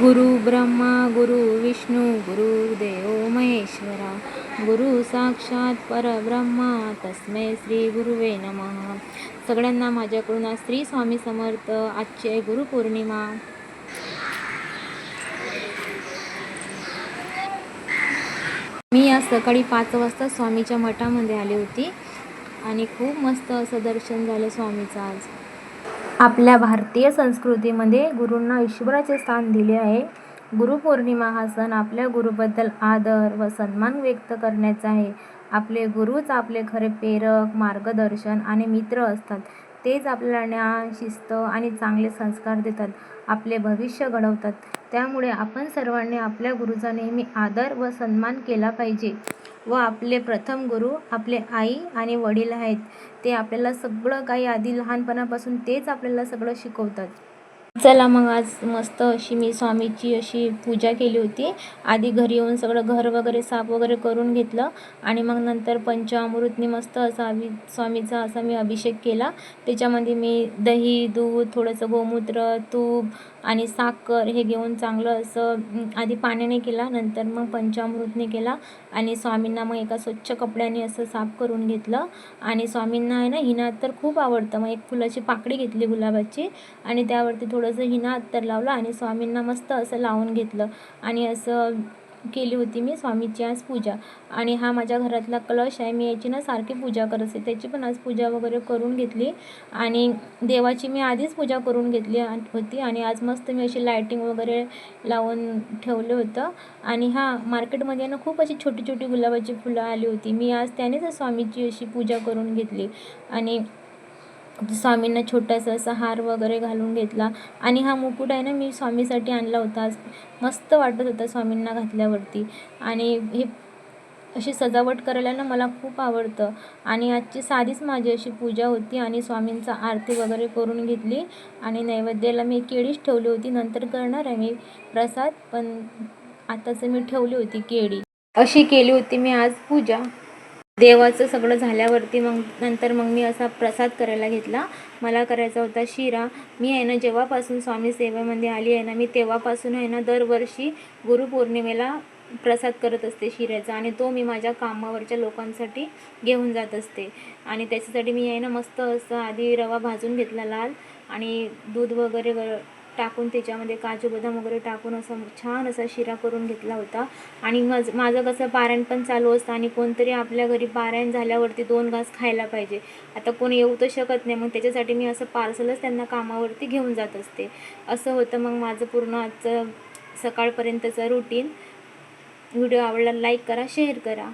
गुरु ब्रह्मा गुरु विष्णू गुरुदेव महेश्वरा गुरु साक्षात परब्रह्मा तस्मै श्री गुरुवे नमः. सगळ्यांना माझ्याकडून आज श्री स्वामी समर्थ आजची आहे गुरुपौर्णिमा. मी आज सकाळी पाच वाजता स्वामीच्या मठामध्ये आली होती आणि खूप मस्त असं दर्शन झालं स्वामीचं आज. आपल्या भारतीय संस्कृतीमध्ये गुरूंना ईश्वराचे स्थान दिले आहे. गुरुपौर्णिमा हा सण आपल्या गुरुबद्दल आदर व सन्मान व्यक्त करण्याचा आहे. आपले गुरुच आपले खरे प्रेरक मार्गदर्शन आणि मित्र असतात. तेच आपल्याला ज्ञान शिस्त आणि चांगले संस्कार देतात आपले भविष्य घडवतात. त्यामुळे आपण सर्वांनी आपल्या गुरुचा नेहमी आदर व सन्मान केला पाहिजे व आपले प्रथम गुरु आपले आई आणि वडील आहेत. ते आपल्याला सगळं काही आधी लहानपणापासून तेच आपल्याला सगळं शिकवतात. चला मग आज मस्त अशी मी स्वामीची अशी पूजा केली होती. आधी घरी येऊन सगळं घर वगैरे साफ वगैरे करून घेतलं आणि मग नंतर पंचामृतनी मस्त असा अभि स्वामीचा असा मी अभिषेक केला. त्याच्यामध्ये मी दही दूध थोडंसं गोमूत्र तूप आणि साखर हे घेऊन चांगलं असं आधी पाण्याने केला. नंतर मग पंचामृतने केला आणि स्वामींना मग एका स्वच्छ कपड्याने असं साफ करून घेतलं. आणि स्वामींना आहे ना हिना तर खूप आवडतं. मग एक फुलाची पाकळी घेतली गुलाबाची आणि त्यावरती थोडंसं हिना अत्तर लावलं आणि स्वामींना मस्त असं लावून घेतलं. आणि असं केली होती मी स्वामीची आज पूजा. आणि हा माझ्या घरातला कलश आहे. मी याची ना सारखी पूजा करत असते त्याची पण आज पूजा वगैरे करून घेतली. आणि देवाची मी आधीच पूजा करून घेतली होती. आणि आज मस्त मी अशी लायटिंग वगैरे लावून ठेवलं होतं. आणि हा मार्केटमध्ये ना खूप अशी छोटी छोटी गुलाबाची फुलं आली होती. मी आज त्यानेच स्वामीची अशी पूजा करून घेतली. आणि स्वामींना छोटासा असा हार वगैरे घालून घेतला. आणि हा मुकुट आहे ना मी स्वामीसाठी आणला होता. आज मस्त वाटत होता स्वामींना घातल्यावरती. आणि हे अशी सजावट करायला ना मला खूप आवडतं. आणि आजची साधीच माझी अशी पूजा होती आणि स्वामींचा आरती वगैरे करून घेतली. आणि नैवेद्याला मी केळीच ठेवली होती. नंतर करणार आहे मी प्रसाद पण आताच मी ठेवली होती केळी. अशी केली होती मी आज पूजा. देवाचं सगळं झाल्यावरती मग नंतर मग मी असा प्रसाद करायला घेतला. मला करायचा होता शिरा. मी आहे ना जेव्हापासून स्वामी सेवेमध्ये आली आहे ना मी तेव्हापासून आहे ना दरवर्षी गुरुपौर्णिमेला प्रसाद करत असते शिऱ्याचा आणि तो मी माझ्या कामावरच्या लोकांसाठी घेऊन जात असते. आणि त्याच्यासाठी मी आहे ना मस्त असं आधी रवा भाजून घेतला लाल आणि दूध वगैरे व- टाकून त्याच्यामध्ये काजू बदाम वगैरे टाकून असं छान असा शिरा करून घेतला होता. आणि मज माझं कसं पारायण पण चालू असतं आणि कोणतरी आपल्या घरी पारायण झाल्यावरती दोन घास खायला पाहिजे. आता कोणी येऊ तर शकत नाही. मग त्याच्यासाठी मी असं पार्सलच त्यांना कामावरती घेऊन जात असते. असं होतं मग माझं पूर्ण आजचं सकाळपर्यंतचं रुटीन व्हिडिओ आवडला लाईक करा शेअर करा.